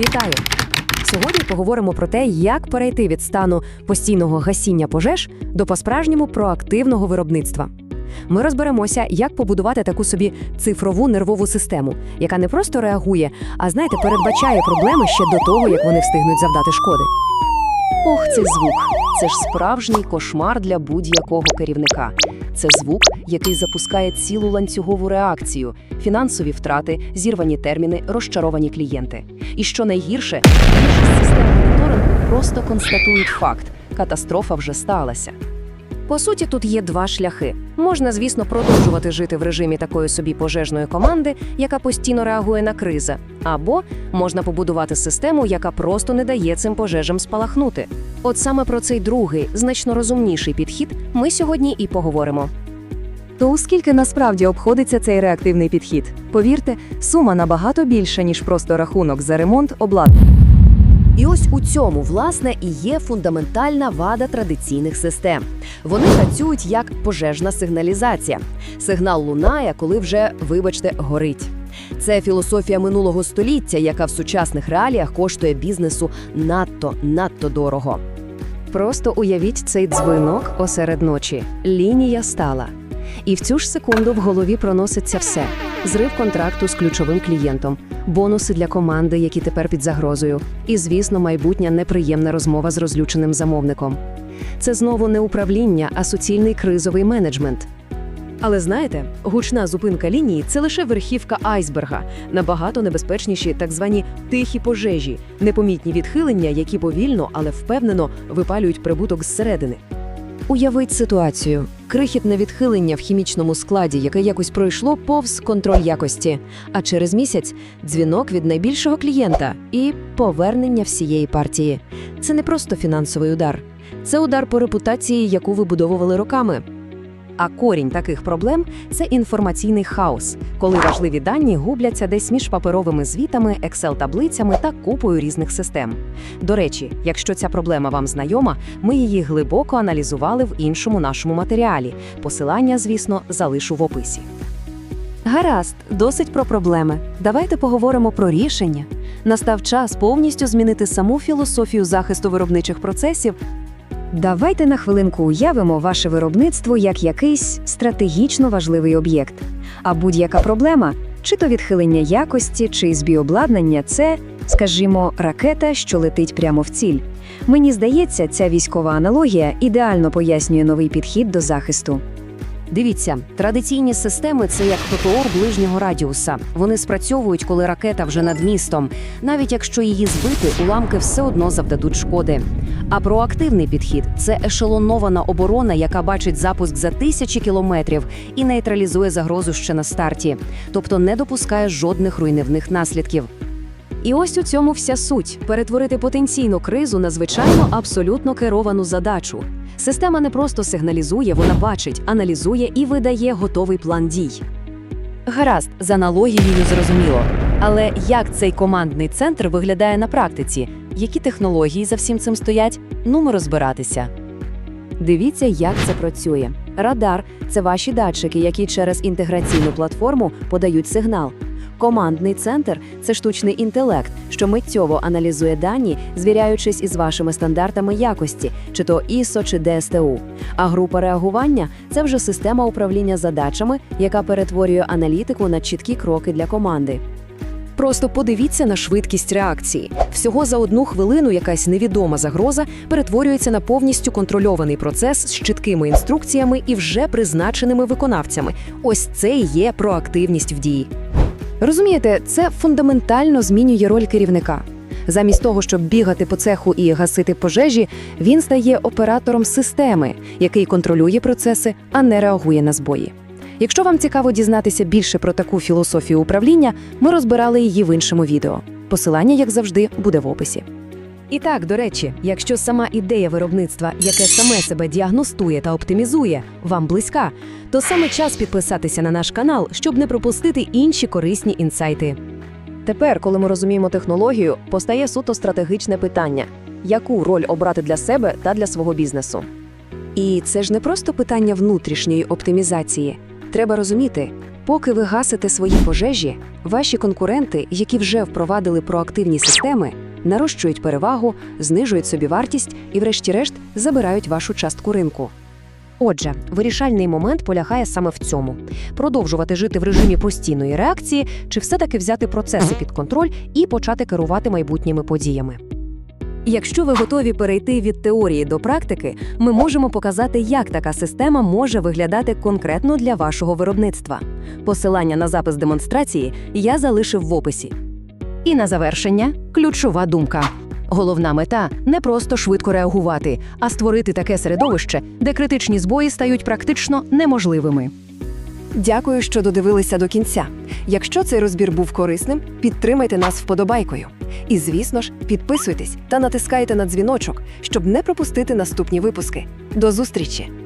Вітаю! Сьогодні поговоримо про те, як перейти від стану постійного гасіння пожеж до по-справжньому проактивного виробництва. Ми розберемося, як побудувати таку собі цифрову нервову систему, яка не просто реагує, а знаєте, передбачає проблеми ще до того, як вони встигнуть завдати шкоди. Ох, цей звук. Це ж справжній кошмар для будь-якого керівника. Це звук, який запускає цілу ланцюгову реакцію: фінансові втрати, зірвані терміни, розчаровані клієнти. І що найгірше, більшість систем моніторингу просто констатують факт: катастрофа вже сталася. По суті, тут є два шляхи. Можна, звісно, продовжувати жити в режимі такої собі пожежної команди, яка постійно реагує на кризи, або можна побудувати систему, яка просто не дає цим пожежам спалахнути. От саме про цей другий, значно розумніший підхід ми сьогодні і поговоримо. То у скільки насправді обходиться цей реактивний підхід? Повірте, сума набагато більша, ніж просто рахунок за ремонт обладнання. І ось у цьому, власне, і є фундаментальна вада традиційних систем. Вони працюють як пожежна сигналізація. Сигнал лунає, коли вже, вибачте, горить. Це філософія минулого століття, яка в сучасних реаліях коштує бізнесу надто надто дорого. Просто уявіть цей дзвінок осеред ночі. Лінія стала. І в цю ж секунду в голові проноситься все: зрив контракту з ключовим клієнтом, бонуси для команди, які тепер під загрозою, і, звісно, майбутня неприємна розмова з розлюченим замовником. Це знову не управління, а суцільний кризовий менеджмент. Але знаєте, гучна зупинка лінії це лише верхівка айсберга, набагато небезпечніші так звані тихі пожежі, непомітні відхилення, які повільно, але впевнено випалюють прибуток зсередини. Уявіть ситуацію: крихітне відхилення в хімічному складі, яке якось пройшло повз контроль якості, а через місяць дзвінок від найбільшого клієнта і повернення всієї партії. Це не просто фінансовий удар, це удар по репутації, яку вибудовували роками. А корінь таких проблем це інформаційний хаос, коли важливі дані губляться десь між паперовими звітами, Excel-таблицями та купою різних систем. До речі, якщо ця проблема вам знайома, ми її глибоко аналізували в іншому нашому матеріалі. Посилання, звісно, залишу в описі. Гаразд, досить про проблеми. Давайте поговоримо про рішення. Настав час повністю змінити саму філософію захисту виробничих процесів Давайте на хвилинку уявимо ваше виробництво як якийсь стратегічно важливий об'єкт. А будь-яка проблема, чи то відхилення якості, чи збіобладнання, це, скажімо, ракета, що летить прямо в ціль. Мені здається, ця військова аналогія ідеально пояснює новий підхід до захисту. Дивіться, традиційні системи це як ППО ближнього радіуса. Вони спрацьовують, коли ракета вже над містом. Навіть якщо її збити, уламки все одно завдадуть шкоди. А проактивний підхід це ешелонована оборона, яка бачить запуск за тисячі кілометрів і нейтралізує загрозу ще на старті, тобто не допускає жодних руйнівних наслідків. І ось у цьому вся суть перетворити потенційну кризу на звичайно абсолютно керовану задачу. Система не просто сигналізує, вона бачить, аналізує і видає готовий план дій. Гаразд, з аналогією зрозуміло. Але як цей командний центр виглядає на практиці? Які технології за всім цим стоять? Нумо розбиратися. Дивіться, як це працює. Радар це ваші датчики, які через інтеграційну платформу подають сигнал. Командний центр це штучний інтелект, що миттєво аналізує дані, звіряючись із вашими стандартами якості, чи то ISO, чи DSTU. А група реагування це вже система управління задачами, яка перетворює аналітику на чіткі кроки для команди. Просто подивіться на швидкість реакції. Всього за одну хвилину якась невідома загроза перетворюється на повністю контрольований процес з чіткими інструкціями і вже призначеними виконавцями. Ось це і є проактивність в дії. Розумієте, це фундаментально змінює роль керівника. Замість того, щоб бігати по цеху і гасити пожежі, він стає оператором системи, який контролює процеси, а не реагує на збої. Якщо вам цікаво дізнатися більше про таку філософію управління, ми розбирали її в іншому відео. Посилання, як завжди, буде в описі. І так, до речі, якщо сама ідея виробництва, яке саме себе діагностує та оптимізує, вам близька, то саме час підписатися на наш канал, щоб не пропустити інші корисні інсайти. Тепер, коли ми розуміємо технологію, постає суто стратегічне питання: яку роль обрати для себе та для свого бізнесу? І це ж не просто питання внутрішньої оптимізації. Треба розуміти, Поки ви гасите свої пожежі, ваші конкуренти, які вже впровадили проактивні системи, нарощують перевагу, знижують собівартість і, врешті-решт, забирають вашу частку ринку. Отже, вирішальний момент полягає саме в цьому: продовжувати жити в режимі постійної реакції, чи все-таки взяти процеси під контроль і почати керувати майбутніми подіями. Якщо ви готові перейти від теорії до практики, ми можемо показати, як така система може виглядати конкретно для вашого виробництва. Посилання на запис демонстрації я залишив в описі. І на завершення ключова думка. Головна мета не просто швидко реагувати, а створити таке середовище, де критичні збої стають практично неможливими. Дякую, що додивилися до кінця. Якщо цей розбір був корисним, підтримайте нас вподобайкою. І, звісно ж, підписуйтесь та натискайте на дзвіночок, щоб не пропустити наступні випуски. До зустрічі!